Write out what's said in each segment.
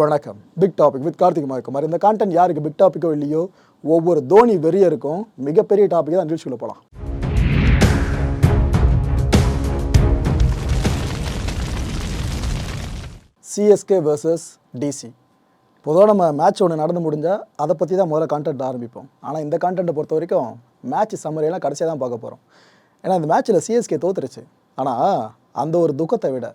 வணக்கம். Big topic with Karthik Kumar இந்த content யாருக்கு பிக் டாப்பிக்கோ இல்லையோ ஒவ்வொரு தோனி வெறியருக்கும் மிகப்பெரிய டாபிக் தான் நிகழ்ச்சியில் போகலாம் சிஎஸ்கே வேர்சஸ் டிசி பொதுவாக நம்ம மேட்ச் ஒன்று நடந்து முடிஞ்சால் அதை பற்றி தான் முதல்ல கான்டென்ட் ஆரம்பிப்போம். ஆனால் இந்த கான்டென்ட்டை பொறுத்த வரைக்கும் மேட்ச் சம்மரியெல்லாம் கடைசியாக தான் பார்க்க போகிறோம் ஏன்னா இந்த மேட்ச்சில் சிஎஸ்கே தோத்துருச்சு. ஆனால் அந்த ஒரு துக்கத்தை விட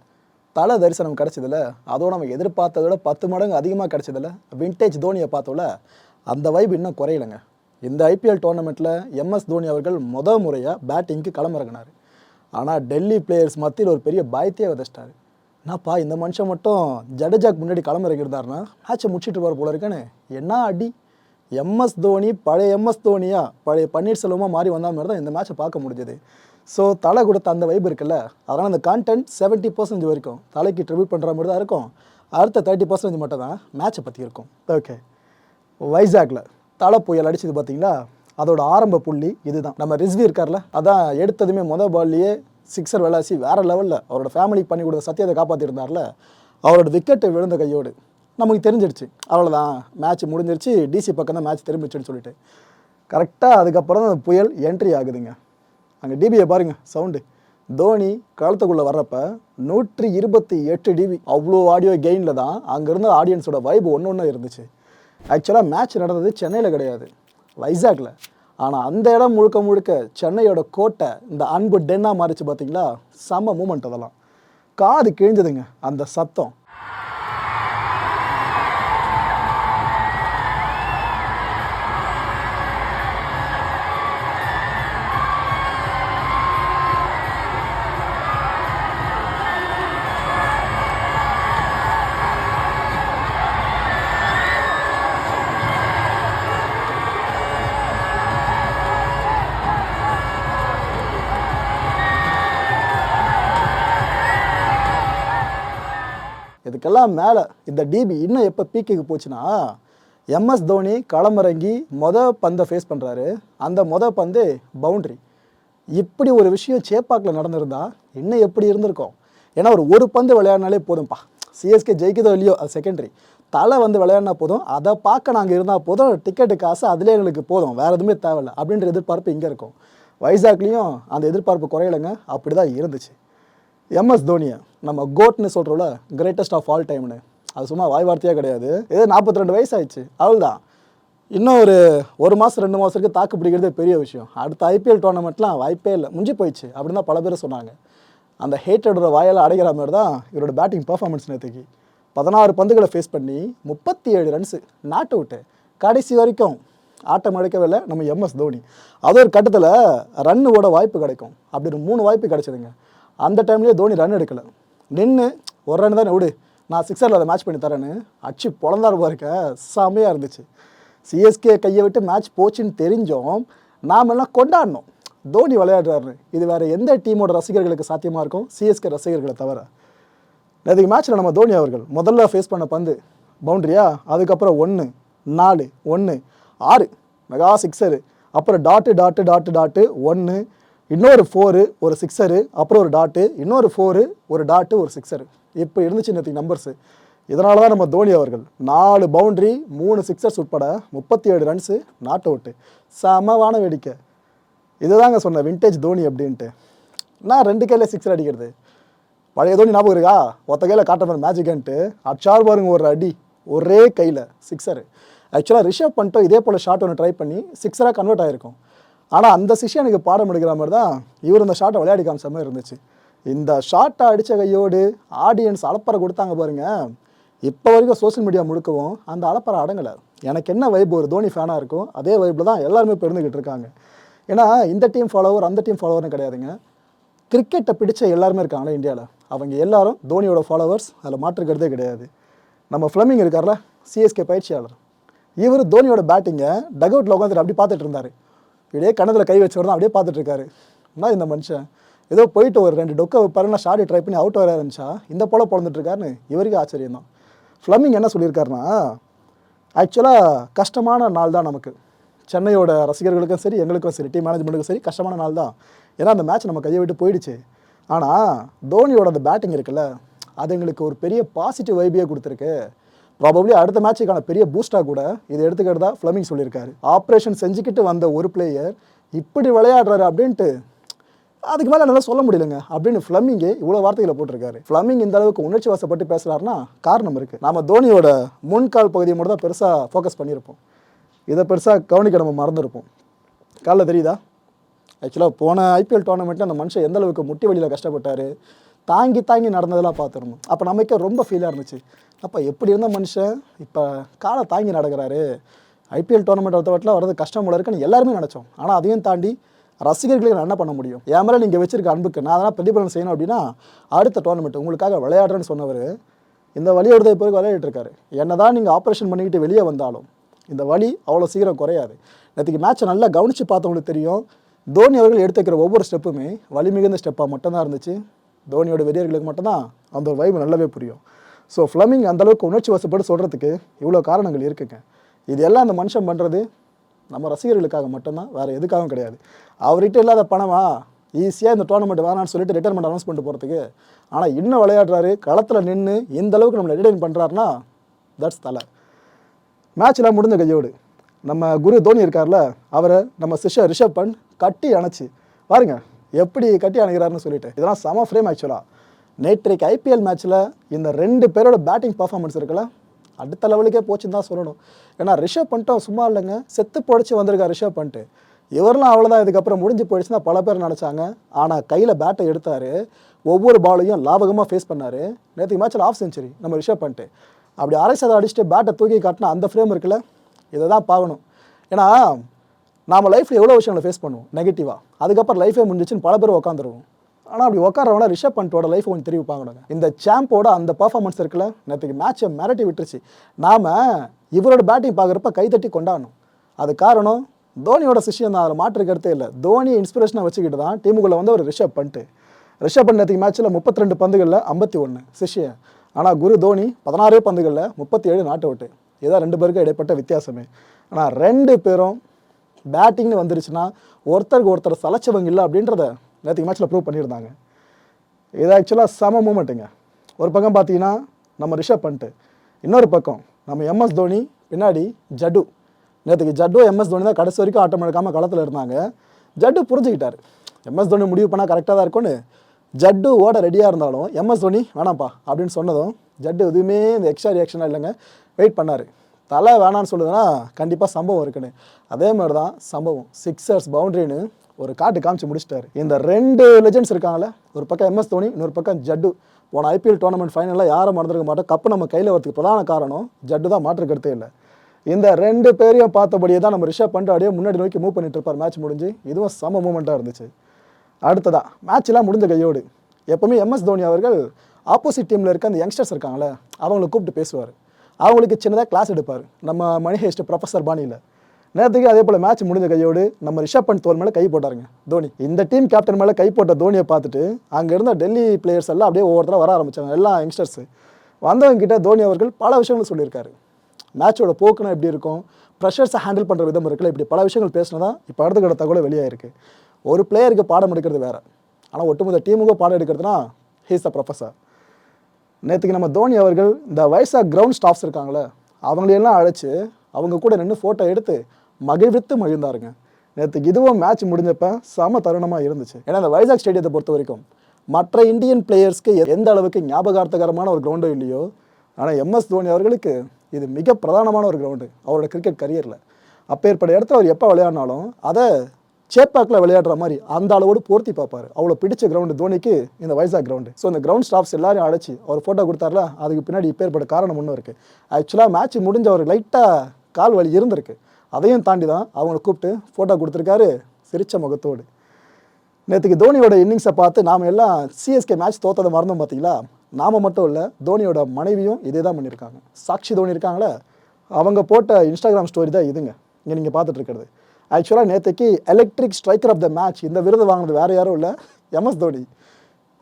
தலை தரிசனம் கிடச்சதில்ல அதோட நம்ம எதிர்பார்த்ததை விட பத்து மடங்கு அதிகமாக கிடச்சதில்ல வின்டேஜ் தோனியை பார்த்தோம்ல அந்த வைப் இன்னும் குறையலைங்க. இந்த ஐபிஎல் டோர்னமெண்ட்டில் எம்எஸ் தோனி அவர்கள் முத முறையாக பேட்டிங்க்கு களமிறங்கினார். ஆனால் டெல்லி பிளேயர்ஸ் மத்தியில் ஒரு பெரிய பயத்தையே விதைச்சிட்டார். என்னப்பா இந்த மனுஷன் மட்டும் ஜடேஜாக்கு முன்னாடி களமிறங்கியிருந்தாருன்னா மேட்சை முடிச்சிட்டு போகிற போல இருக்கேன்னு. என்ன அடி? எம்எஸ் தோனி பழைய எம்எஸ் தோனியாக பழைய பன்னீர்செல்வமாக மாறி வந்த மாதிரி தான் இந்த மேட்சை பார்க்க முடிஞ்சது. ஸோ தலை கொடுத்த அந்த வைப் இருக்குல்ல? அதனால் அந்த கான்டென்ட் செவன்ட்டி பர்சன்டேஜ் வரைக்கும் தலைக்கு ட்ரிபியூட் பண்ணுற மாதிரி தான் இருக்கும். அடுத்த தேர்ட்டி பர்சன்டேஜ் மட்டும் தான் மேட்சை பற்றி இருக்கும். ஓகே வைசாக்ல தலை புயல் அடிச்சது பார்த்தீங்களா அதோட ஆரம்ப புள்ளி இதுதான். நம்ம ரிஸ்வி இருக்கார்ல அதான் எடுத்ததுமே மொதல் பால்லையே சிக்ஸர் விளாசி வேறு லெவலில் அவரோட ஃபேமிலிக்கு பண்ணி கொடுத்த சத்தியத்தை காப்பாற்றிருந்தார்ல அவரோட விக்கெட்டு விழுந்த கையோடு நமக்கு தெரிஞ்சிடுச்சு. அவ்வளோதான் மேட்ச் முடிஞ்சிருச்சு டிசி பக்கம் தான் மேட்ச் திரும்பிச்சுன்னு சொல்லிட்டு. கரெக்டாக அதுக்கப்புறம் தான் அந்த புயல் என்ட்ரி ஆகுதுங்க. அங்கே டிபியை பாருங்கள் சவுண்டு தோனி களத்துக்குள்ளே வர்றப்ப நூற்றி இருபத்தி எட்டு டிபி அவ்வளோ ஆடியோ கெயினில் தான் அங்கேருந்து ஆடியன்ஸோட வைப் ஒன்று ஒன்று இருந்துச்சு. ஆக்சுவலாக மேட்ச் நடந்தது சென்னையில் கிடையாது வைசாக்ல ஆனால் அந்த இடம் முழுக்க முழுக்க சென்னையோட கோட்டை இந்த அன்பு டென்னாக மாறிச்சு பார்த்தீங்களா செம்ம மூமெண்ட் அதெல்லாம். காது கிழிஞ்சதுங்க அந்த சத்தம். இதுக்கெல்லாம் மேலே இந்த டிபி இன்னும் எப்போ பீக்குக்கு போச்சுன்னா எம்எஸ் தோனி களமிறங்கி மொத பந்தை ஃபேஸ் பண்ணுறாரு அந்த மொத பந்து பவுண்ட்ரி இப்படி ஒரு விஷயம் சேப்பாக்கில் நடந்திருந்தா இன்னும் எப்படி இருந்திருக்கும்? ஏன்னா ஒரு ஒரு பந்து விளையாடினாலே போதும்ப்பா சிஎஸ்கே ஜெயிக்குதோ இல்லையோ அது செகண்டரி தலை வந்து விளையாடினா போதும். அதை பார்க்க நாங்கள் இருந்தால் போதும். டிக்கெட்டு காசு அதிலே எங்களுக்கு போதும். வேறு எதுவுமே தேவையில்ல. அப்படின்ற எதிர்பார்ப்பு இங்கே இருக்கும். வைசாக்லேயும் அந்த எதிர்பார்ப்பு குறையலைங்க. அப்படி தான் இருந்துச்சு. எம்எஸ் தோனியை நம்ம கோட்னு சொல்கிறோம்ல கிரேட்டஸ்ட் ஆஃப் ஆல் டைம்னு அது சும்மா வாய் வார்த்தையாக கிடையாது. ஏதோ நாற்பத்தி ரெண்டு வயசு ஆயிடுச்சு அவ்வளோதான் இன்னும் ஒரு ஒரு மாதம் ரெண்டு மாதத்துக்கு தாக்கு பிடிக்கிறதே பெரிய விஷயம். அடுத்த ஐபிஎல் டோர்னமெண்ட்லாம் வாய்ப்பே இல்லை. முடிஞ்சு போயிடுச்சு அப்படின்னு தான் பல பேர் சொன்னாங்க. அந்த ஹேட்டடோட வாயால் அடைகிற மாதிரி தான் இவரோட பேட்டிங் பர்ஃபார்மன்ஸ் நேற்றுக்கு பதினாறு பந்துகளை ஃபேஸ் பண்ணி முப்பத்தி ஏழு ரன்ஸு நாட் அவுட்டு கடைசி வரைக்கும் ஆட்டம் அடைக்கவே இல்லை நம்ம எம்எஸ் தோனி அது ஒரு கட்டத்தில் ரன்னு ஓட வாய்ப்பு கிடைக்கும். அப்படி ஒரு மூணு வாய்ப்பு கிடைச்சிதுங்க. அந்த டைம்லேயே தோனி ரன் எடுக்கலை. நின்று ஒரு ரன் தானே விடு. நான் சிக்ஸரில் அதை மேட்ச் பண்ணி தரேன்னு அச்சு பொழந்தாரு பாருக்க செம்மையாக இருந்துச்சு. சிஎஸ்கே கையை விட்டு மேட்ச் போச்சுன்னு தெரிஞ்சோம். நாம் எல்லாம் கொண்டாடினோம் தோனி விளையாடுறாரு. இது வேறு எந்த டீமோட ரசிகர்களுக்கு சாத்தியமாக இருக்கும்? சிஎஸ்கே ரசிகர்களை தவிர. நேற்றுக்கு மேட்ச்சில் நம்ம தோனி அவர்கள் முதல்ல ஃபேஸ் பண்ண பந்து பவுண்ட்ரியா அதுக்கப்புறம் ஒன்று நாலு ஒன்று ஆறு. மெகா சிக்ஸரு அப்புறம் டாட்டு டாட்டு டாட்டு டாட்டு ஒன்று இன்னொரு ஃபோரு ஒரு சிக்ஸரு அப்புறம் ஒரு டாட்டு இன்னொரு ஃபோரு ஒரு டாட்டு ஒரு சிக்ஸரு இப்போ இருந்துச்சு நேற்று நம்பர்ஸு இதனால தான் நம்ம தோனி அவர்கள். நாலு பவுண்ட்ரி மூணு சிக்ஸர்ஸ் உட்பட முப்பத்தி ஏழு ரன்ஸு நாட் அவுட்டு சமவான வேடிக்கை. இதுதாங்க சொன்னேன் விண்டேஜ் தோனி அப்படின்ட்டு. நான் ரெண்டு கையில் சிக்ஸர் அடிக்கிறது. பழைய தோனி ஞாபகம் இருக்கா? ஒத்த கையில் காட்டுற மேஜிக்கன்ட்டு அச்சார் பாருங்க ஒரு அடி. ஒரே கையில் சிக்ஸரு ஆக்சுவலாக ரிஷப் பண்ணிட்டோம் இதே போல் ஷாட் ஒன்று ட்ரை பண்ணி சிக்ஸராக கன்வெர்ட் ஆகிருக்கும் ஆனால் அந்த சிஷ்யம் எனக்கு பாடம் எடுக்கிற மாதிரி தான் இவர் இந்த ஷாட்டை விளையாடி காமிச்ச மாதிரி இருந்துச்சு. இந்த ஷாட்டை அடித்த கையோடு ஆடியன்ஸ் அலப்பறை கொடுத்தாங்க பாருங்கள் இப்போ வரைக்கும் சோஷியல் மீடியா முழுக்கவும் அந்த அலப்பறை அடங்கலை. எனக்கு என்ன வைப் ஒரு தோனி ஃபேனாக இருக்கும் அதே வைப்பில் தான் எல்லாருமே இப்போ இருக்காங்க. ஏன்னா இந்த டீம் ஃபாலோவர் அந்த டீம் ஃபாலோவர்னு கிடையாதுங்க. கிரிக்கெட்டை பிடிச்ச எல்லாருமே இருக்காங்களே இந்தியாவில் அவங்க எல்லாரும் தோனியோட ஃபாலோவர்ஸ் அதில் மாற்றுக்கிறதே கிடையாது. நம்ம ஃப்ளமிங் இருக்கார்ல சிஎஸ்கே பயிற்சியாளர். இவர் தோனியோட பேட்டிங்கை டக் அவுட்டில் உட்காந்துட்டு அப்படி பார்த்துட்டு இருந்தார். இப்படியே கணத்தில் கை வச்சவர் தான் அப்படியே பார்த்துட்டு இருக்காரு என்ன இந்த மனுஷன்? ஏதோ போயிட்டு ஒரு ரெண்டு டொக்கை பாருங்க ஷார்ட் ட்ரை பண்ணி அவுட் வர இருந்துச்சா இந்த போல பிறந்துட்டு இருக்காருன்னு இவருக்கு ஆச்சரியம் தான் ஃப்ளமிங் என்ன சொல்லியிருக்காருன்னா ஆக்சுவலாக கஷ்டமான நாள் தான் நமக்கு. சென்னையோட ரசிகர்களுக்கும் சரி எங்களுக்கும் சரி டீம் மேனேஜ்மெண்ட்டுக்கும் சரி கஷ்டமான நாள் தான் ஏன்னா அந்த மேட்ச் நம்ம கையை விட்டு போயிடுச்சு. ஆனால் தோனியோட அந்த பேட்டிங் இருக்குல்ல அது எங்களுக்கு ஒரு பெரிய பாசிட்டிவ் வைபியே கொடுத்துருக்கு. ப்ராபப்ளி அடுத்த மேட்சுக்கான பெரிய பூஸ்டாக கூட இது எடுத்துக்கிறதா ஃப்ளமிங் சொல்லியிருக்காரு. ஆப்ரேஷன் செஞ்சுக்கிட்டு வந்த ஒரு பிளேயர் இப்படி விளையாடுறாரு அப்படின்ட்டு அதுக்கு மேலே நல்லா சொல்ல முடியலங்க. அப்படின்னு ஃப்ளமிங்கே இவ்வளோ வார்த்தைகளை போட்டிருக்காரு. ஃப்ளமிங் இந்த அளவுக்கு உணர்ச்சி வசப்பட்டு பேசுகிறாருன்னா காரணம் இருக்குது நம்ம தோனியோட முன்கால் பகுதியை மட்டும் தான் பெருசாக ஃபோக்கஸ் பண்ணியிருப்போம். இதை பெருசாக கவனிக்க நம்ம மறந்துருப்போம். காலைல தெரியுதா? ஆக்சுவலாக போன ஐபிஎல் டோர்னமெண்ட்டில் அந்த மனுஷன் எந்த அளவுக்கு முட்டி வழியில் கஷ்டப்பட்டார்? தாங்கி தாங்கி நடந்ததெல்லாம் பார்த்துருந்தோம் அப்போ நமக்கே ரொம்ப ஃபீலாக இருந்துச்சு. அப்போ எப்படி இருந்த மனுஷன்? இப்போ காலை தாங்கி நடக்கிறாரு. ஐபிஎல் டோர்னமெண்ட் ஒருத்தவட்டில் வர்றது கஷ்டம் போல இருக்குன்னு எல்லாருமே நினச்சோம். ஆனால் அதையும் தாண்டி ரசிகர்களுக்கு நான் என்ன பண்ண முடியும்? என் மேலே நீங்கள் வச்சிருக்க அன்புக்கு நான் அதெல்லாம் பிரதிபலன் செய்யணும் அப்படின்னா அடுத்த டோர்னமெண்ட் உங்களுக்காக விளையாடுறேன்னு சொன்னவர் இந்த வழியோட பிறகு விளையாடிட்டு இருக்காரு. என்ன தான் நீங்கள் ஆப்ரேஷன் பண்ணிக்கிட்டு வெளியே வந்தாலும் இந்த வழி அவ்வளோ சீக்கிரம் குறையாது. நேற்றுக்கு மேட்ச்சை நல்லா கவனித்து பார்த்தவங்களுக்கு தெரியும். தோனி அவர்கள் எடுத்து வைக்கிற ஒவ்வொரு ஸ்டெப்புமே வலி மிகுந்த ஸ்டெப்பாக மட்டும்தான் இருந்துச்சு. தோனியோட வெறியர்களுக்கு மட்டும்தான் அந்த ஒரு வைப்பு நல்லாவே புரியும். ஸோ ஃப்ளமிங் அந்தளவுக்கு உணர்ச்சி வசப்பட்டு சொல்கிறதுக்கு இவ்வளோ காரணங்கள் இருக்குங்க. இது எல்லாம் அந்த மனுஷன் பண்ணுறது நம்ம ரசிகர்களுக்காக மட்டும்தான் வேறு எதுக்காகவும் கிடையாது. அவர்கிட்ட இல்லாத பணமா? ஈஸியாக இந்த டோர்னமெண்ட் வேணான்னு சொல்லிட்டு ரிட்டைர்மெண்ட் அனௌன்ஸ் பண்ணிட்டு போகிறதுக்கு ஆனால் இன்னும் விளையாடுறாரு களத்தில் நின்று இந்த அளவுக்கு நம்மளை ரிட்டைன் பண்ணுறாருன்னா தட்ஸ் தலை. மேட்ச்லாம் முடிஞ்ச கையோடு நம்ம குரு தோனி இருக்கார்ல அவரை நம்ம சிஷ்ய ரிஷப் பண்ட் கட்டி அணைச்சி. பாருங்க எப்படி கட்டி அணுகிறாருன்னு சொல்லிட்டு. இதெல்லாம் செம ஃப்ரேம் ஆக்சுவலாக நேற்றைக்கு ஐபிஎல் மேட்ச்சில் இந்த ரெண்டு பேரோட பேட்டிங் பர்ஃபார்மன்ஸ் இருக்குல்ல அடுத்த லெவலுக்கே போச்சுன்னு தான் சொல்லணும். ஏன்னா ரிஷப் பண்ணிட்டோம் சும்மா இல்லைங்க செத்து பொழைச்சி வந்திருக்கா ரிஷப் பண்ணிட்டு இவரெல்லாம் அவ்வளோதான் இதுக்கப்புறம் முடிஞ்சு போயிடுச்சுன்னா பல பேர் நினச்சாங்க. ஆனால் கையில் பேட்டை எடுத்தார் ஒவ்வொரு பாலையும் லாபகமாக ஃபேஸ் பண்ணார். நேற்று மேட்ச்சில் ஆஃப் செஞ்சுரி நம்ம ரிஷப் பண்ணிட்டு அப்படி அரை சதம் அடிச்சுட்டு பேட்டை தூக்கி காட்டினா அந்த ஃப்ரேம் இருக்குல்ல இதை தான் பார்க்கணும். ஏன்னா நாம் லைஃப்பில் எவ்வளோ விஷயங்களை ஃபேஸ் பண்ணுவோம்? நெகட்டிவாக அதுக்கப்புறம் லைஃபே முடிஞ்சிச்சுன்னு பல பேர் உட்காந்துருவோம் ஆனால் அப்படி உட்காரவனா ரிஷப் பண்ட்டோட லைஃப் கொஞ்சம் திரும்பி பார்க்கணுங்க. இந்த சாம்போட அந்த பர்ஃபார்மன்ஸ் இருக்குல்ல நேற்றுக்கு மேட்சை மிரட்டி விட்டுருச்சு. நாம் இவரோட பேட்டிங் பார்க்குறப்ப கைத்தட்டி கொண்டாடணும். அது காரணம் தோனியோட சிஷியம் தான். அதில் மாற்று கருத்தே இல்லை. தோனி இன்ஸ்பிரேஷனாக வச்சுக்கிட்டு தான் டீமுக்குள்ளே வந்து ஒரு ரிஷப் பண்ணிட்டு ரிஷப் பண்ட் நேற்றுக்கு மேட்ச்சில் முப்பத்தி ரெண்டு பந்துகளில் ஐம்பத்தி ஒன்று சிஷியம் ஆனால் குரு தோனி பதினாறே பந்துகளில் முப்பத்தி ஏழு நாட்டு அவுட்டு. இதான் ரெண்டு பேருக்கும் இடைப்பட்ட வித்தியாசமே. ஆனால் ரெண்டு பேரும் பேட்டிங்னு வந்துருச்சுன்னா ஒருத்தருக்கு ஒருத்தர் சலைச்சவங்க இல்லை அப்படின்றத நேற்றுக்கு மேட்ச்சில் ப்ரூவ் பண்ணியிருந்தாங்க. இது ஆக்சுவலாக செம மூமெண்ட்டுங்க ஒரு பக்கம் பார்த்தீங்கன்னா நம்ம ரிஷப் பண்ணிட்டு இன்னொரு பக்கம் நம்ம எம்எஸ் தோனி பின்னாடி ஜட்டு. நேற்றுக்கு ஜட்டு எம்எஸ் தோனி தான் கடைசி வரைக்கும் ஆட்டம் எடுக்காமல் களத்தில் இருந்தாங்க. ஜட்டு புரிஞ்சுக்கிட்டார். எம்எஸ் தோனி முடிவு பண்ணால் கரெக்டாக தான் இருக்கும்னு. ஜட்டு ஓட ரெடியாக இருந்தாலும் எம்எஸ் தோனி வேணாம்ப்பா அப்படின்னு சொன்னதும் ஜட்டு எதுவுமே இந்த எக்ஸ்ட்ரா ரியாக்ஷனாக இல்லைங்க. வெயிட் பண்ணார். தலை வேணான்னு சொல்லுதுன்னா கண்டிப்பாக சம்பவம் இருக்குன்னு. அதே மாதிரி தான் சம்பவம். சிக்ஸர்ஸ் பவுண்டரின்னு ஒரு காட்டு காமிச்சு முடிச்சிட்டாரு. இந்த ரெண்டு லெஜெண்ட்ஸ் இருக்காங்கல்ல ஒரு பக்கம் எம்எஸ் தோனி இன்னொரு பக்கம் ஜட்டு. போன ஐபிஎல் டோர்னமெண்ட் ஃபைனலில் யாரும் மறந்துருக்க மாட்டோம். கப்பு நம்ம கையில் வரதுக்கு பிரதான காரணம் ஜட்டு தான் மாற்றுக்கிறதே இல்லை. இந்த ரெண்டு பேரையும் பார்த்தபடியே தான் நம்ம ரிஷப் பண்ணிட்டு அப்படியே முன்னாடி நோக்கி மூவ் பண்ணிட்டு இருப்பார் மேட்ச் முடிஞ்சு. இதுவும் சம மூமெண்ட்டாக இருந்துச்சு. அடுத்ததா மேட்ச்லாம் முடிஞ்ச கையோடு. எப்பவுமே எம்எஸ் தோனி அவர்கள் ஆப்போசிட் டீமில் இருக்க அந்த யங்ஸ்டர்ஸ் இருக்காங்களே அவங்கள கூப்பிட்டு பேசுவார். அவங்களுக்கு சின்னதாக கிளாஸ் எடுப்பார். நம்ம மணிஹேஸ்ட் ப்ரொஃபஸர் பாணியில். நேரத்துக்கு அதே போல் மேட்ச் முடிஞ்ச கையோடு நம்ம ரிஷப் பண்ட் தோல் மேலே கை போட்டாருங்க. தோனி. இந்த டீம் கேப்டன் மேலே கை போட்ட தோனியை பார்த்துட்டு அங்கே இருந்த டெல்லி பிளேயர்ஸ் எல்லாம் அப்படியே ஒவ்வொருத்தராக வர ஆரம்பிச்சாங்க. எல்லா யங்ஸ்டர்ஸு வந்தவங்க கிட்ட தோனி அவர்கள் பல விஷயங்கள் சொல்லியிருக்காரு. மேட்சோட போக்குனா எப்படி இருக்கும்? ப்ரெஷர்ஸை ஹேண்டில் பண்ணுற விதம் இருக்குல்ல இப்படி பல விஷயங்கள் பேசினதா இப்போ அடுத்த கட்ட தகவல் வெளியாயிருக்கு. ஒரு பிளேயருக்கு பாடம் எடுக்கிறது வேற. ஆனால் ஒட்டுமொத்த டீமுக்கும் பாடம் எடுக்கிறதுனா ஹீஸ் த ப்ரொஃபஸர் நேற்றுக்கு நம்ம தோனி அவர்கள் இந்த வயசாக கிரவுண்ட் ஸ்டாஃப்ஸ் இருக்காங்களே அவங்களையெல்லாம் அழைச்சி அவங்க கூட நின்று ஃபோட்டோ எடுத்து மகிழ்வித்து மகிழ்ந்தாருங்க. நேற்றுக்கு இதுவும் மேட்ச் முடிஞ்சப்போ சம தருணமாக இருந்துச்சு. ஏன்னா இந்த வைசாக் ஸ்டேடியத்தை பொறுத்த வரைக்கும் மற்ற இந்தியன் பிளேயர்ஸ்க்கு எந்த அளவுக்கு ஞாபகார்த்தகரமான ஒரு கிரவுண்டோ இல்லையோ ஆனால் எம்எஸ் தோனி அவர்களுக்கு இது மிக பிரதானமான ஒரு கிரவுண்டு அவரோட கிரிக்கெட் கரியரில் அப்பேற்பட்ட இடத்துல அவர் எப்போ விளையாடினாலும் அதை சேப்பாக்கில் விளையாடுற மாதிரி அந்த அளவோடு போர்த்தி பார்ப்பார். அவ்வளோ பிடிச்ச கிரவுண்டு தோனிக்கு இந்த வைசாக் கிரவுண்டு ஸோ இந்த கிரவுண்ட் ஸ்டாஃப்ஸ் எல்லாரையும் அழைச்சி அவர் ஃபோட்டோ கொடுத்தார்ல அதுக்கு பின்னாடி இப்பேற்பட்ட காரணம் ஒன்றும் இருக்குது ஆக்சுவலாக மேட்ச் முடிஞ்ச ஒரு லைட்டாக கால் வலி இருந்திருக்கு. அதையும் தாண்டி தான் அவங்கள கூப்பிட்டு ஃபோட்டோ கொடுத்துருக்காரு சிரித்த முகத்தோடு. நேற்றுக்கு தோனியோட இன்னிங்ஸை பார்த்து நாம் எல்லாம் சிஎஸ்கே மேட்ச் தோத்ததை மறந்தோம் பார்த்தீங்களா நாம மட்டும் இல்லை தோனியோட மனைவியும் இதே தான் பண்ணியிருக்காங்க. சாக்ஷி தோனி இருக்காங்களே அவங்க போட்ட இன்ஸ்டாகிராம் ஸ்டோரி தான் இதுங்க. இங்கே நீங்கள் பார்த்துட்ருக்கிறது ஆக்சுவலாக நேற்றுக்கு electric striker of the match இந்த விருது வாங்கினது வேறு யாரும் இல்லை. எம்எஸ் தோனி.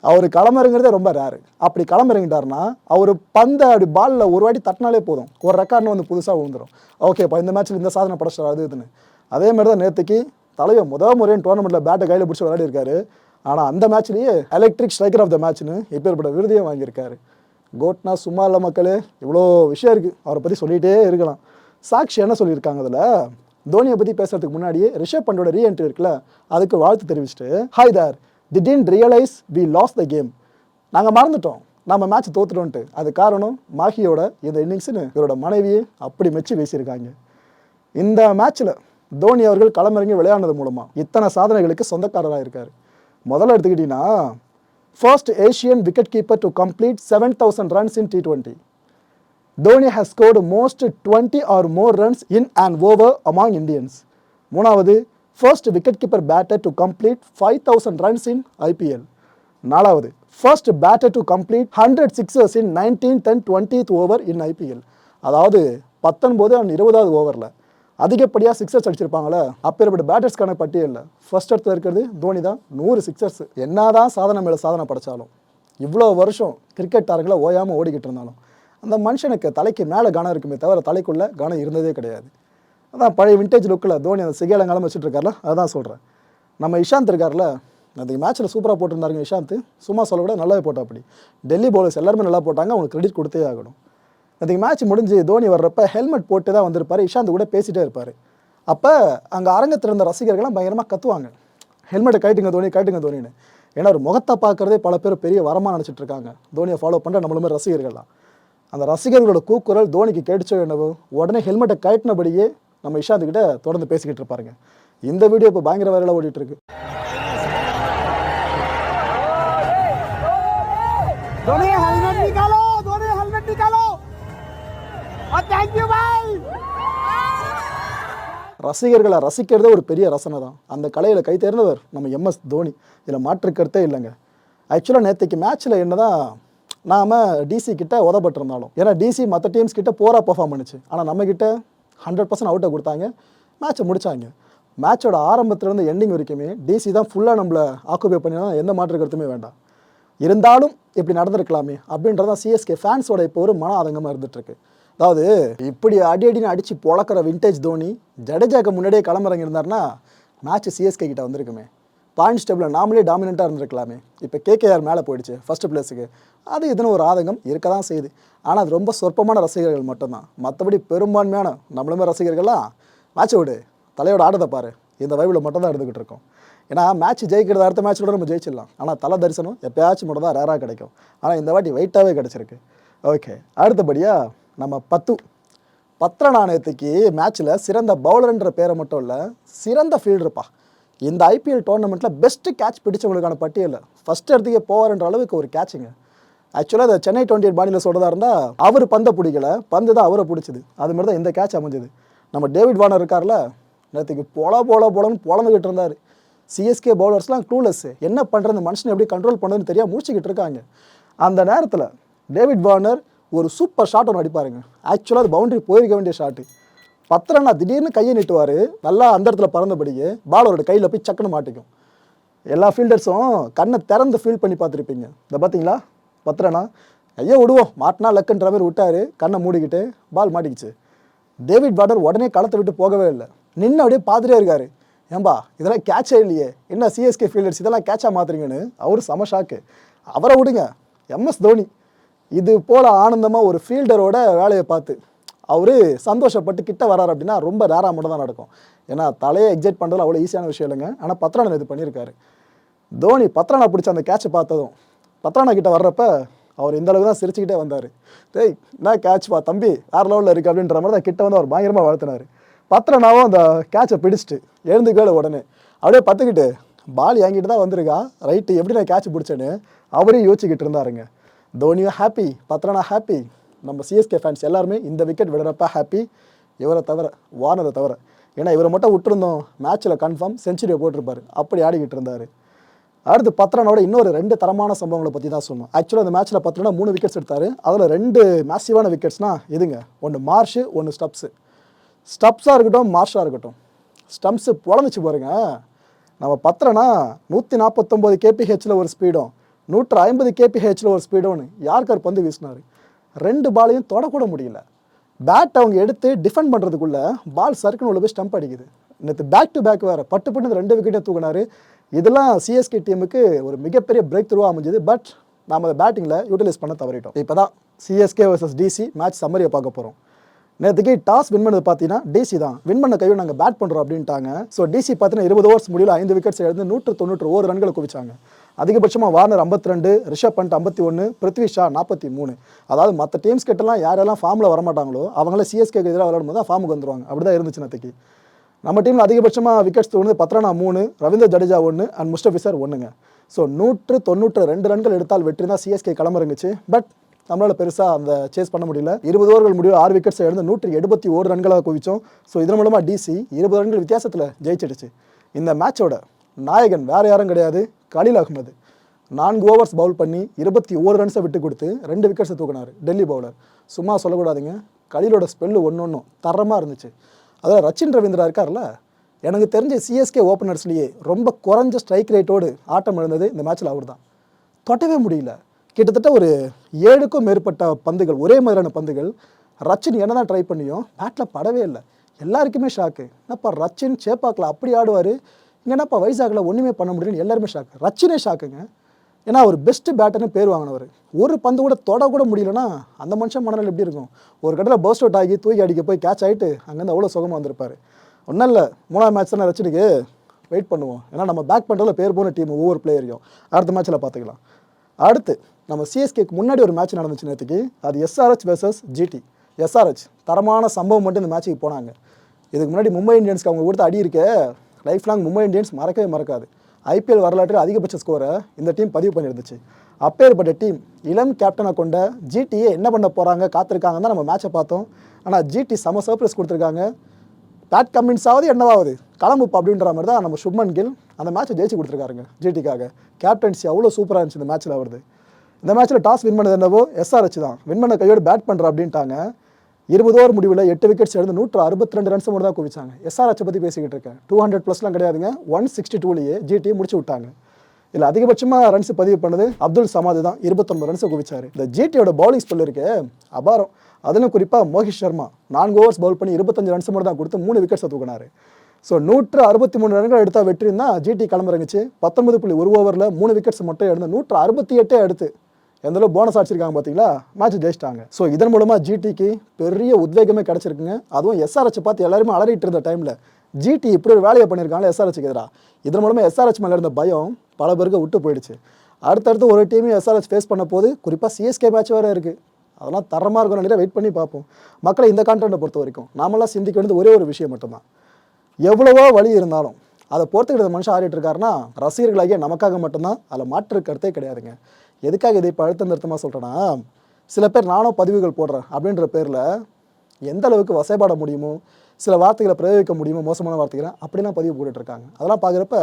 அவர் களமிறங்குறதே ரொம்ப ரேரு அப்படி களமிறங்கிட்டார்னா அவர் பந்தை அப்படி பாலில் ஒரு வாட்டி தட்டினாலே போதும். ஒரு ரெக்கார்ட்னு வந்து புதுசாக விழுந்துரும். ஓகேப்பா இந்த மேட்ச்சில் இந்த சாதனை படைச்சிட்டார் அது இதுன்னு. அதே மாதிரி தான் நேற்றுக்கு தலைவர் முதல் முறையும் டோர்னமெண்ட்டில் பேட்டை கையில் பிடிச்சி விளையாடிருக்காரு ஆனால் அந்த மேட்ச்லேயே எலக்ட்ரிக் ஸ்ட்ரைக்கர் ஆஃப் த மேட்ச்னு இப்பேற்பட்ட விருதையும் வாங்கியிருக்காரு. கோட்னா சும்மா இல்லை மக்களே. இவ்வளோ விஷயம் இருக்குது அவரை பற்றி சொல்லிகிட்டே இருக்கலாம். சாக்ஷி என்ன சொல்லியிருக்காங்க அதில்? தோனியை பற்றி பேசுறதுக்கு முன்னாடியே ரிஷப் பண்டோட ரீஎன்ட்ரி இருக்குல்ல அதுக்கு வாழ்த்து தெரிவிச்சுட்டு hi there the realise we lose the game நாங்கள் மறந்துட்டோம். நம்ம மேட்ச் தோத்துட்டோன்ட்டு. அது காரணம் மாஹியோட இந்த இன்னிங்ஸ்னு இவரோட மனைவியை அப்படி மெச்சு பேசியிருக்காங்க இந்த மேட்ச்சில் தோனி அவர்கள் களமிறங்கி விளையாடுனது மூலமாக இத்தனை சாதனைகளுக்கு சொந்தக்காரராக இருக்கார். முதல்ல எடுத்துக்கிட்டிங்கன்னா first Asian wicket keeper to complete seven thousand runs in T twenty Dhoni has scored most twenty or more runs in and over among Indians மூணாவது first wicket keeper batter to complete five thousand runs in IPL நாலாவது first batter to complete hundred sixers in nineteenth and twentieth over in IPL அதாவது பத்தொன்பது and இருபதாவது ஓவரில் அதிகப்படியாக sixers அடிச்சிருப்பாங்களே அப்பேற்பட்ட பேட்டர்ஸ்க்கான பட்டியலில் first இடத்துல இருக்கிறது தோனி தான். நூறு சிக்ஸர்ஸ் என்னதான் சாதனை மேலே சாதனை படைச்சாலும் இவ்வளோ வருஷம் கிரிக்கெட் தாரங்களை ஓயாமல் ஓடிக்கிட்டு இருந்தாலும் அந்த மனுஷனுக்கு தலைக்கு மேலே கனம் இருக்குமே தவிர தலைக்குள்ளே கனம் இருந்ததே கிடையாது. அதான் பழைய விண்டேஜ் லுக்கில் தோனி அந்த சிகையிலங்காலம் வச்சுட்டு இருக்கார்ல அதான் சொல்கிறேன் நம்ம இஷாந்த் இருக்கார்ல அந்த மேட்ச்சில் சூப்பராக போட்டிருந்தாருங்க இஷாந்த். சும்மா சொல்ல கூட நல்லாவே போட்டா அப்படி டெல்லி பவுலர்ஸ் எல்லாருமே நல்லா போட்டாங்க அவங்களுக்கு கிரெடிட் கொடுத்தே ஆகணும். அந்த மேட்ச் முடிஞ்சு தோனி வர்றப்ப ஹெல்மெட் போட்டு தான் வந்திருப்பார் இஷாந்த் கூட பேசிட்டே இருப்பார். அப்போ அங்கே அரங்கத்தில் இருந்த ரசிகர்கள்லாம் பயங்கரமாக கத்துவாங்க. ஹெல்மெட்டை கட்டுங்க தோனி கட்டுங்க தோனின்னு. ஏன்னா ஒரு முகத்தை பார்க்குறதே பல பேர் பெரிய வரமாக நினச்சிட்டு இருக்காங்க. தோனியை ஃபாலோ பண்ணுற நம்மளுமே ரசிகர்கள்லாம். அந்த ரசிகர்களோட கூக்குரல் தோனிக்கு கேட்டுச்சோ என்னவோ உடனே ஹெல்மெட்டை கட்டினபடியே நம்ம இஷாந்த் கிட்ட தொடர்ந்து பேசிக்கிட்டு இருப்பாருங்க. இந்த வீடியோ இப்போ பயங்கர வைரலாக ஓடிட்டு இருக்கு ரசிகர்களை ரசிக்கிறதே ஒரு பெரிய ரசனை தான். அந்த கலையில் கை தேர்ந்தவர் நம்ம எம்எஸ் தோனி. இதில் மாற்றுக்கிறதே இல்லைங்க. ஆக்சுவலாக நேற்றுக்கு மேட்ச்சில் என்ன தான் நாம் டிசி கிட்ட உதப்பட்டிருந்தாலும். ஏன்னா டிசி மற்ற டீம்ஸ் கிட்ட போராக பர்ஃபார்ம் பண்ணுச்சு. ஆனால் நம்ம கிட்ட ஹண்ட்ரட் பர்சன்ட் அவுட்டை கொடுத்தாங்க. மேட்ச்சை முடிச்சாங்க. மேட்சோட ஆரம்பத்துலேருந்து எண்டிங் வரைக்குமே டிசி தான் ஃபுல்லாக நம்மளை ஆக்குபை பண்ணினா எந்த மாற்று கருத்துமே வேண்டாம். இருந்தாலும் இப்படி நடந்திருக்கலாமே அப்படின்றதான் சிஎஸ்கே ஃபேன்ஸோட இப்போ ஒரு மன ஆதங்கமாக இருந்துகிட்ருக்கு அதாவது இப்படி அடி அடின்னு அடித்து பொழக்கிற விண்டேஜ் தோனி ஜடேஜாக்கு முன்னாடியே களமிறங்கி இருந்தார்னா மேட்ச் சிஎஸ்கே கிட்ட வந்திருக்குமே. பாயிண்ட்ஸ் டேபிளில் நாமளே டாமினண்ட்டாக இருந்திருக்கலாமே. இப்போ கேகேஆர் மேலே போயிடுச்சு ஃபஸ்ட்டு பிளேஸுக்கு அது இதுன்னு ஒரு ஆதங்கம் இருக்க தான் செய்யுது. ஆனால் அது ரொம்ப சொற்பமான ரசிகர்கள் மட்டும்தான். மற்றபடி பெரும்பான்மையான நம்மளுமே ரசிகர்கள்லாம் மேட்சை விடு தலையோட ஆடுறதை பாரு. இந்த வைவில் மட்டும் தான் எடுத்துக்கிட்டு இருக்கோம். ஏன்னா மேட்ச் ஜெயிக்கிறது அடுத்த மேட்ச்சோட நம்ம ஜெயிச்சிடலாம். ஆனால் தலை தரிசனம் எப்பயாச்சும் மட்டும் தான் ரேராக கிடைக்கும். ஆனால் இந்த வாட்டி வெயிட்டாகவே கிடச்சிருக்கு. ஓகே அடுத்தபடியாக நம்ம பத்து. பத்திர நாணயத்துக்கு மேட்ச்சில் சிறந்த பவுலர்ன்ற பேரை மட்டும் இல்லை சிறந்த ஃபீல்டர்ப்பா இந்த ஐபிஎல் டோர்னமெண்ட்டில் பெஸ்ட்டு கேட்ச் பிடிச்சவங்களுக்கான பட்டியலில் ஃபஸ்ட் இடத்துக்கே போவார்ன்ற அளவுக்கு ஒரு கேட்சுங்க ஆக்சுவலாக அதை சென்னை டுவெண்ட்டி எயிட் பாணியில் சொல்கிறதா இருந்தால் அவர் பந்தை பிடிக்கல. பந்து தான் அவரை பிடிச்சது. அது மாதிரி தான் இந்த கேட்ச் அமைஞ்சது. நம்ம டேவிட் வார்னர் இருக்கார்ல நேற்றுக்கு போல போல போலன்னு பொழந்துக்கிட்டு இருந்தார். சிஎஸ்கே பவுலர்ஸ்லாம் க்ளூலெஸ் என்ன பண்ணுறது மனுஷனை எப்படி கண்ட்ரோல் பண்ணுறதுன்னு தெரியாமல் முடிச்சுக்கிட்டு இருக்காங்க. அந்த நேரத்தில் டேவிட் வார்னர் ஒரு சூப்பர் ஷாட் ஒன்று அடிப்பாருங்க. ஆக்சுவலாக அது பவுண்டரி போயிருக்க வேண்டிய ஷாட்டு பத்திரண்ணா திடீர்னு கையை நீட்டுவார். நல்லா அந்த இடத்துல பறந்தபடியே பாலரோட கையில் போய் சக்குன்னு மாட்டிக்கும். எல்லா ஃபீல்டர்ஸும் கண்ணை திறந்து ஃபீல் பண்ணி பார்த்துருப்பீங்க. இந்த பார்த்தீங்களா? பத்திரண்ணா ஐயோ விடுவோம். மாட்டினா லக்குன்ற மாதிரி விட்டாரு. கண்ணை மூடிக்கிட்டு பால் மாட்டிக்கிச்சு. டேவிட் வார்னர் உடனே களத்தை விட்டு போகவே இல்லை. நின்று அப்படியே பார்த்துட்டே இருக்காரு. ஏம்பா இதெல்லாம் கேட்சே இல்லையே. என்ன சிஎஸ்கே ஃபீல்டர்ஸ் இதெல்லாம் கேட்சாக மாத்துறீங்கன்னு? அவர் செம ஷாக்கு அவரை விடுங்க. எம்எஸ் தோனி. இது போல் ஆனந்தமாக ஒரு ஃபீல்டரோட வேலையை பார்த்து. அவர் சந்தோஷப்பட்டு கிட்ட வராரு அப்படின்னா ரொம்ப ரேராக மட்டும் தான் நடக்கும். ஏன்னா தலையை எக்ஸைட் பண்ணுறது அவ்வளோ ஈஸியான விஷயம் இல்லைங்க. ஆனால் பத்ரானன் இது பண்ணியிருக்காரு. தோனி பத்ரானா பிடிச்ச அந்த கேட்சை பார்த்ததும் பத்ரானா கிட்ட வர்றப்ப அவர் இந்த அளவுக்கு தான் சிரிச்சுக்கிட்டே வந்தார். டேய் என்ன கேட்ச் பா தம்பி வேறு லெவலில் இருக்குது அப்படின்ற மாதிரி தான் கிட்ட வந்து அவர் பயங்கரமாக வளர்த்தினார் பத்ரனாவும் அந்த கேட்சை பிடிச்சிட்டு எழுந்துக்கல உடனே அப்படியே பார்த்துக்கிட்டு பால் என்கிட்ட தான் வந்திருக்கா ரைட்டு எப்படி நான் கேட்ச் பிடிச்சேன்னு அவரையும் யோசிச்சுக்கிட்டு இருந்தாருங்க. தோனியும் ஹாப்பி பத்ரனா ஹாப்பி நம்ம சிஎஸ்கே ஃபேன்ஸ் எல்லாருமே இந்த விக்கெட் விடுறப்ப ஹாப்பி இவரை தவிர வார்னரை தவிர. ஏன்னா இவரை மட்டும் விட்டுருந்தோம். மேட்ச்சில் கன்ஃபார்ம் செஞ்சுரியை போட்டிருப்பாரு. அப்படி ஆடிக்கிட்டு இருந்தார். அடுத்து பத்ரனோட இன்னொரு ரெண்டு தரமான சம்பவங்களை பற்றி தான் சொன்னோம் ஆக்சுவலாக அந்த மேட்ச்சில் பத்ரனா மூணு விக்கெட்ஸ் எடுத்தார். அதில் ரெண்டு மேசிவான விக்கெட்ஸ்னால் இதுங்க. ஒன்று மார்ஷு ஒன்று ஸ்டப்ஸு ஸ்டப்ஸாக இருக்கட்டும் மார்ஷாக இருக்கட்டும். ஸ்டம்ப்ஸு பொழந்துச்சு பாருங்க. நம்ம பத்திரனா நூற்றி நாற்பத்தொம்போது கேபிஹெச்சில் ஒரு ஸ்பீடும் நூற்று ஐம்பது கேபிஹெச்சில் ஒரு ஸ்பீடோன்னு யார்கார் பந்து வீசினார்? ரெண்டு பாலையும் தொடக்கூட முடியல. பேட் அவங்க எடுத்து டிஃபெண்ட் பண்ணுறதுக்குள்ள பால் சர்க்குன்னு உள்ள போய் ஸ்டம்ப் அடிக்குது. நேற்று பேக் டு பேக் வேறு பட்டு பட்டு ரெண்டு விக்கெட்டை தூக்குனாரு. இதெல்லாம் சிஎஸ்கே டீமுக்கு ஒரு மிகப்பெரிய பிரேக் த்ரூவாக அமைஞ்சது. பட் நாம் அதை பேட்டிங்கில் யூட்டிலைஸ் பண்ண தவறிட்டோம். இப்போ தான் சிஎஸ்கே வர்சஸ் டிசி மேட்ச் சம்மரியை பார்க்க போகிறோம் நேற்றுக்கு டாஸ் வின் பண்ணது பார்த்தீங்கன்னா டிசி தான். வின் பண்ண கையும் நாங்கள் பேட் பண்ணுறோம் அப்படின்ட்டாங்க. ஸோ டிசி பார்த்தீங்கன்னா இருபது ஓவர்ஸ் முடியல ஐந்து விக்கெட்ஸ் எழுந்து நூற்று தொண்ணூற்று ஓர் ரன்களை குவிச்சாங்க. அதிகபட்சமாக வார்னர் ஐம்பத்தி ரெண்டு ரிஷப் பண்ட் ஐம்பத்தி ஒன்று பிருத்வி ஷா நாற்பத்தி மூணு அதாவது மற்ற டீம்ஸ் கிட்டலாம் யாரெல்லாம் ஃபார்மில் வரமாட்டாங்களோ அவங்களாம் சிஎஸ்கே எதிராக விளையாடும் போது தான் ஃபார்முக்கு வந்துருவாங்க. அப்படி தான் இருந்துச்சு நேற்றுக்கு நம்ம டீமில் அதிகபட்சமாக விக்கெட்ஸ் தோணுது பத்ரனா மூணு ரவீந்திர ஜடேஜா ஒன்று அண்ட் முஸ்டபிசர் ஒன்றுங்க ஸோ நூற்று தொண்ணூற்று ரெண்டு ரன்கள் எடுத்தால் வெற்றி தான் சிஎஸ்கே களமிறங்குச்சு பட் நம்மளால் பெருசாக அந்த சேஸ் பண்ண முடியல. இருபது ஓவர்கள் முடிவு ஆறு விக்கெட்ஸ் எழுந்து நூற்றி எழுபத்தி ஓரு ரன்களாக குவிச்சோம். ஸோ இதன் மூலமாக டிசி இருபது ரன்கள் வித்தியாசத்தில் ஜெயிச்சிடுச்சு. இந்த மேட்சோட நாயகன் வேறு யாரும் கிடையாது. கலில் அகமது நான்கு ஓவர்ஸ் பவுல் பண்ணி இருபத்தி ஓரு ரன்ஸை விட்டு கொடுத்து ரெண்டு விக்கெட்ஸை தூக்கினார் டெல்லி பவுலர் சும்மா சொல்லக்கூடாதுங்க. கலிலோட ஸ்பெல்லு ஒன்று ஒன்றும் தரமாக இருந்துச்சு. அதில் ரச்சின் ரவீந்திரா இருக்கார்ல? எனக்கு தெரிஞ்ச சிஎஸ்கே ஓப்பனர்ஸ்லேயே ரொம்ப குறைஞ்ச ஸ்ட்ரைக் ரேட்டோடு ஆட்டம் எழுந்தது இந்த மேட்ச்சில் அவர் தான் தொட்டவே முடியல. கிட்டத்தட்ட ஒரு ஏழுக்கும் மேற்பட்ட பந்துகள் ஒரே மாதிரியான பந்துகள் ரச்சின் என்ன தான் ட்ரை பண்ணியும் பேட்டில் படவே இல்லை. எல்லாருக்குமே ஷாக்கு என்னப்பா ரச்சின் சேப்பாக்கில் அப்படி ஆடுவார்? என்னப்பா வைசாக்கில் ஒன்றுமே பண்ண முடியலன்னு எல்லாருமே ஷாக்கு ரச்சினே ஷாக்குங்க ஏன்னா அவர் பெஸ்ட்டு பேட்டர்னு பேர் வாங்கினவர். ஒரு பந்து கூட தொட கூட முடியலன்னா அந்த மனுஷன் மனநிலை எப்படி இருக்கும்? ஒரு கடையில் பர்ஸ்ட் அவுட் ஆகி தூக்கி அடிக்க போய் கேட்ச் ஆகிட்டு அங்கேருந்து அவ்வளோ சுகமாக வந்திருப்பார். ஒன்றும் இல்லை மூணாவது மேட்ச் தானே ரச்சினுக்கு? வெயிட் பண்ணுவோம். ஏன்னா நம்ம பேக் பண்ணுறதுல பேர் போன டீம் ஒவ்வொரு பிளேயரையும் அடுத்த மேட்ச்சில் பார்த்துக்கலாம். அடுத்து நம்ம சிஎஸ்கேக்கு முன்னாடி ஒரு மேட்ச் நடந்துச்சு நேற்றுக்கு அது எஸ்ஆர்ஹெச் வெர்சஸ் ஜிடி எஸ்ஆர்ஹெச் தரமான சம்பவம் மட்டும் இந்த மேட்ச்சுக்கு போனாங்க. இதுக்கு முன்னாடி மும்பை இந்தியன்ஸ்க்கு அவங்க கொடுத்த அடி இருக்க. லைஃப் லாங் மும்பை இந்தியன்ஸ் மறக்கவே மறக்காது. ஐபிஎல் வரலாற்றில் அதிகபட்ச ஸ்கோரை இந்த டீம் பதிவு பண்ணியிருந்துச்சு. அப்பேற்பட்ட டீம் இளம் கேப்டனை கொண்ட ஜிடிஏ என்ன பண்ண போகிறாங்க காத்திருக்காங்கன்னு தான் நம்ம மேட்சை பார்த்தோம். ஆனால் ஜிடி செம சர்ப்ரைஸ் கொடுத்துருக்காங்க. பேட் கம்மின்ஸ் ஆகுது என்னவாகுது கிளம்புப்பா அப்படின்ற மாதிரி தான் நம்ம சுப்மன் கில் அந்த மேட்ச்சை ஜெயிச்சு கொடுத்துருக்காருங்க ஜிடிக்காக கேப்டன்சி அவ்வளோ சூப்பராக இருந்துச்சு இந்த மேட்ச்சில் வருது இந்த மேட்ச்சில் டாஸ் வின் பண்ணது என்னவோ எஸ்ஆர்ஹெச் தான். வின் பண்ண கையோடு பேட் பண்ணுற அப்படின்ட்டாங்க. இருபது ஓவர் முடிவில் எட்டு விக்கெட்ஸ் எடுத்து நூற்று அறுபத்தி ரெண்டு ரன்ஸ் மட்டும் தான் குவிச்சாங்க. எஸ்ஆர்ஹெச் பற்றி பேசிக்கிட்டு இருக்கேன். டூ ஹண்ட்ரட் ப்ளஸ்லாம் கிடையாதுங்க. ஒன் சிக்ஸ்டி டூலேயே ஜிடி முடிச்சு விட்டாங்க. இதில் அதிகபட்சமாக ரன்ஸ் பதிவு பண்ணது அப்துல் சமாது தான். இருபத்தொம்பது ரன்ஸ் குவிச்சார். இந்த ஜிடியோட பவுலிங் ஸ்பெல் இருக்கு அபாரம். அதிலும் குறிப்பாக மோஹித் சர்மா நான்கு ஓவர்ஸ் பவுல் பண்ணி இருபத்தஞ்சு ரன்ஸ் மட்டும் தான் கொடுத்து மூணு விக்கெட்ஸை தூக்கினார். ஸோ நூற்று அறுபத்தி மூணு ரன்கள் எடுத்தால் வெற்றி இருந்தால் ஜிடி கிளம்புறங்குச்சு பத்தொன்பது புள்ளி ஒரு ஓவரில் மூணு விக்கெட்ஸ் மட்டும் எடுத்து நூற்று அறுபத்தி எட்டே எடுத்து எந்தளவு போனஸ் அடிச்சிருக்காங்க பார்த்தீங்களா? மேட்ச் ஜெயிச்சிட்டாங்க. ஸோ இதன் மூலமாக ஜிடிக்கு பெரிய உத்வேகமே கிடச்சிருக்குங்க. அதுவும் எஸ்ஆர்ஹெச் பார்த்து எல்லாருமே அலறிட்டு இருந்த டைமில் ஜிடி இப்படி ஒரு வேலையை பண்ணியிருக்காங்க எஸ்ஆர்ஹெச்சுக்கு எதிராக இதன் மூலமாக எஸ்ஆர்ஹெச் மேலே இருந்த பயம் பல பேருக்கு விட்டு போயிடுச்சு. அடுத்தடுத்து ஒரு டீமையும் எஸ்ஆர்ஹெச் ஃபேஸ் பண்ண போது குறிப்பாக சிஎஸ்கே மேட்ச் வேறு இருக்குது அதெல்லாம் தரமாக இருக்கும் நிறைய வெயிட் பண்ணி பார்ப்போம். மக்களை இந்த கான்டென்ட்டை பொறுத்த வரைக்கும் நாமெல்லாம் சிந்திக்க வேண்டியது ஒரே ஒரு விஷயம் மட்டும்தான். எவ்வளவோ வழி இருந்தாலும் அதை பொறுத்துக்கிட்ட மனுஷன் ஆடிட்டு இருக்காருன்னா ரசிகர்களாகிய நமக்காக மட்டும்தான் அதில் மாற்று கருத்தே கிடையாதுங்க. எதுக்காக இதை இப்போ அழுத்தம் நிறுத்தமாக சொல்கிறேன்னா சில பேர் நானும் பதிவுகள் போடுறேன் அப்படின்ற பேரில் எந்த அளவுக்கு வசைப்பாட முடியுமோ சில வார்த்தைகளை பிரயோகிக்க முடியுமோ மோசமான வார்த்தைகளை அப்படிலாம் பதிவு போட்டுட்ருக்காங்க. அதெல்லாம் பார்க்குறப்ப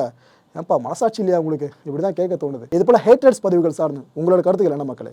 ஏன்ப்பா மனசாட்சி இல்லையா உங்களுக்கு? இப்படி தான் கேட்க தோணுது. இது போல் ஹேட்ரட்ஸ் பதிவுகள் சார்ந்து உங்களோட கருத்துக்கள் என்ன மக்களே?